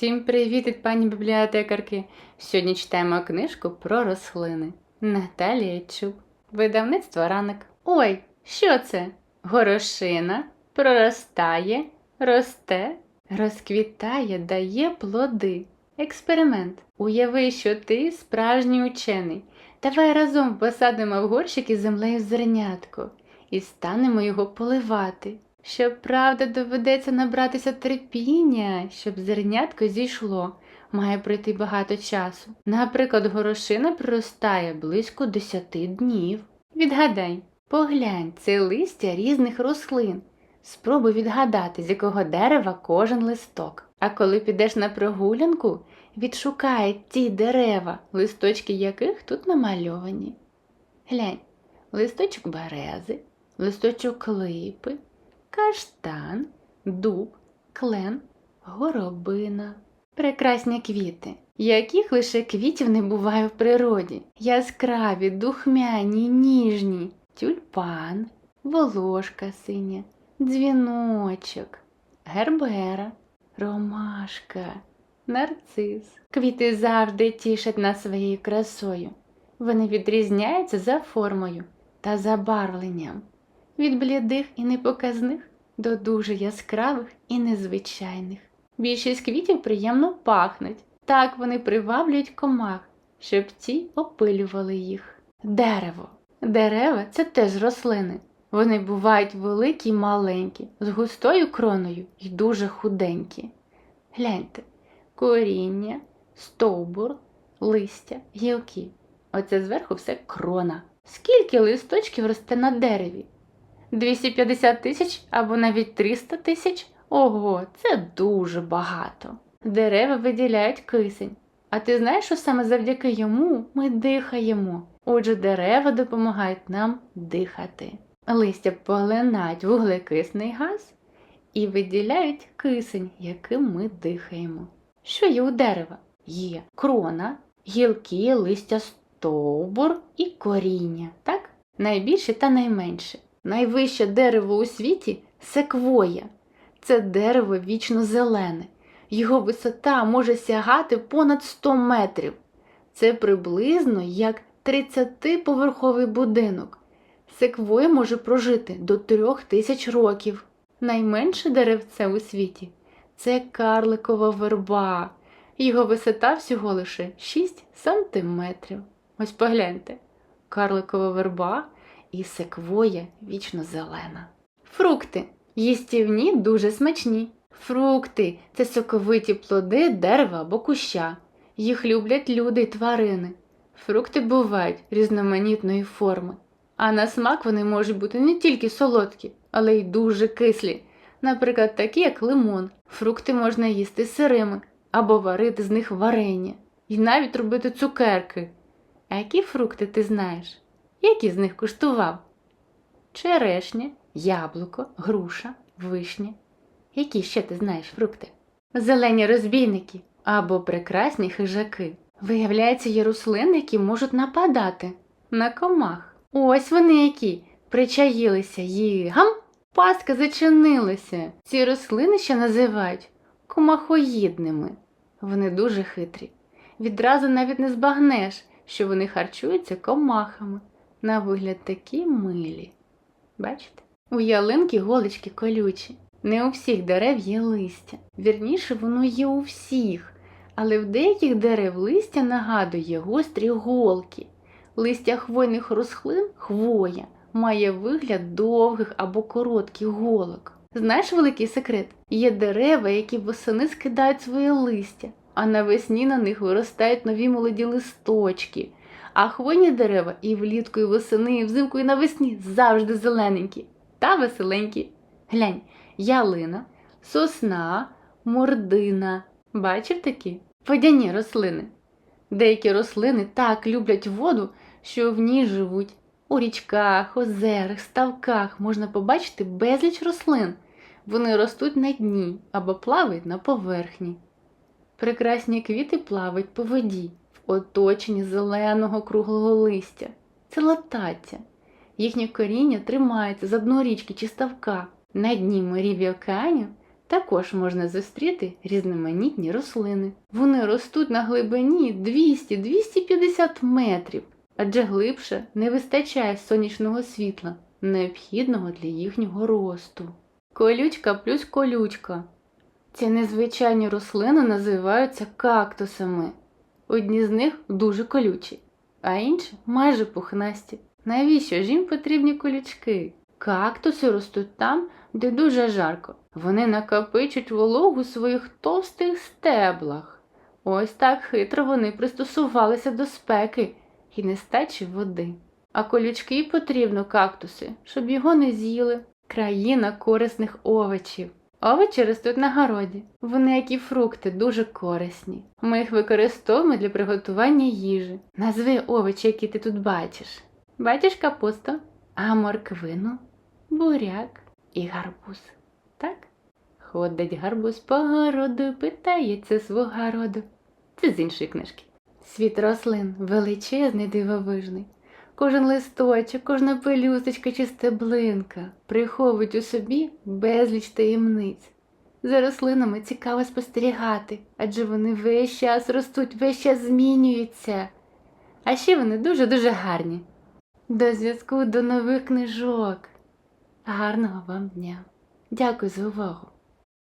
Всім привіт від пані бібліотекарки. Сьогодні читаємо книжку про рослини. Наталія Чуб. Видавництво ранок. Ой, що це? Горошина проростає, росте, розквітає, дає плоди. Експеримент. Уяви, що ти справжній учений. Давай разом посадимо в горщик із землею зернятко і станемо його поливати. Щоправда, доведеться набратися терпіння, щоб зернятко зійшло. Має пройти багато часу. Наприклад, горошина проростає близько 10 днів. Відгадай, поглянь, це листя різних рослин. Спробуй відгадати, з якого дерева кожен листок. А коли підеш на прогулянку, відшукай ті дерева, листочки яких тут намальовані. Глянь, листочок берези, листочок липи, каштан, дуб, клен, горобина. Прекрасні квіти, яких лише квітів не буває в природі. Яскраві, духмяні, ніжні, тюльпан, волошка синя, дзвіночок, гербера, ромашка, нарцис. Квіти завжди тішать нас своєю красою. Вони відрізняються за формою та забарвленням від блідих і непоказних до дуже яскравих і незвичайних. Більшість квітів приємно пахнуть, так вони приваблюють комах, щоб ті опилювали їх. Дерево. Дерева це теж рослини. Вони бувають великі й маленькі, з густою кроною і дуже худенькі. Гляньте, коріння, стовбур, листя, гілки. Оце зверху все крона. Скільки листочків росте на дереві? 250 тисяч або навіть 300 тисяч? Ого, це дуже багато. Дерева виділяють кисень. А ти знаєш, що саме завдяки йому ми дихаємо? Отже, дерева допомагають нам дихати. Листя поглинають вуглекисний газ і виділяють кисень, яким ми дихаємо. Що є у дерева? Є крона, гілки, листя, стовбур і коріння, так? Найбільше та найменше. Найвище дерево у світі секвоя. Це дерево вічно зелене. Його висота може сягати понад 100 метрів. Це приблизно як 30-поверховий будинок. Секвоя може прожити до 3000 років. Найменше деревце у світі це карликова верба. Його висота всього лише 6 сантиметрів. Ось погляньте, карликова верба і секвоя вічно зелена. Фрукти їстівні дуже смачні. Фрукти це соковиті плоди дерева або куща. Їх люблять люди й тварини. Фрукти бувають різноманітної форми, а на смак вони можуть бути не тільки солодкі, але й дуже кислі. Наприклад, такі, як лимон. Фрукти можна їсти сирими або варити з них варення, і навіть робити цукерки. А які фрукти ти знаєш? Які з них куштував? Черешня, яблуко, груша, вишня. Які ще ти знаєш фрукти? Зелені розбійники або прекрасні хижаки. Виявляється, є рослини, які можуть нападати на комах. Ось вони які причаїлися її. Гам! Пастка зачинилася. Ці рослини ще називають комахоїдними. Вони дуже хитрі. Відразу навіть не збагнеш, що вони харчуються комахами. На вигляд такі милі. Бачите? У ялинки голочки колючі. Не у всіх дерев є листя. Вірніше, воно є у всіх, але в деяких дерев листя нагадує гострі голки. Листя хвойних рослин хвоя має вигляд довгих або коротких голок. Знаєш великий секрет? Є дерева, які восени скидають своє листя, а навесні на них виростають нові молоді листочки. А хвойні дерева і влітку, і восени, і взимку, і навесні завжди зелененькі та веселенькі. Глянь, ялина, сосна, мордина. Бачив такі? Водяні рослини. Деякі рослини так люблять воду, що в ній живуть. У річках, озерах, ставках можна побачити безліч рослин. Вони ростуть на дні або плавають на поверхні. Прекрасні квіти плавають по воді, в оточенні зеленого круглого листя. Це латаття. Їхнє коріння тримається з дно річки чи ставка. На дні морів і океанів також можна зустріти різноманітні рослини. Вони ростуть на глибині 200-250 метрів, адже глибше не вистачає сонячного світла, необхідного для їхнього росту. Колючка плюс колючка. Ці незвичайні рослини називаються кактусами. Одні з них дуже колючі, а інші майже пухнасті. Навіщо ж їм потрібні колючки? Кактуси ростуть там, де дуже жарко. Вони накопичуть вологу у своїх товстих стеблах. Ось так хитро вони пристосувалися до спеки і нестачі води. А колючки потрібно кактуси, щоб його не з'їли. Країна корисних овочів. Овочі ростуть на городі. Вони, як і фрукти, дуже корисні. Ми їх використовуємо для приготування їжі. Назви овочі, які ти тут бачиш. Бачиш капусту, а морквину, буряк і гарбуз. Так? Ходить гарбуз по городу, питається свого роду. Це з іншої книжки. Світ рослин величезний дивовижний. Кожен листочок, кожна пелюсточка чи стеблинка приховують у собі безліч таємниць. За рослинами цікаво спостерігати, адже вони весь час ростуть, весь час змінюються. А ще вони дуже-дуже гарні. До зв'язку до нових книжок. Гарного вам дня. Дякую за увагу.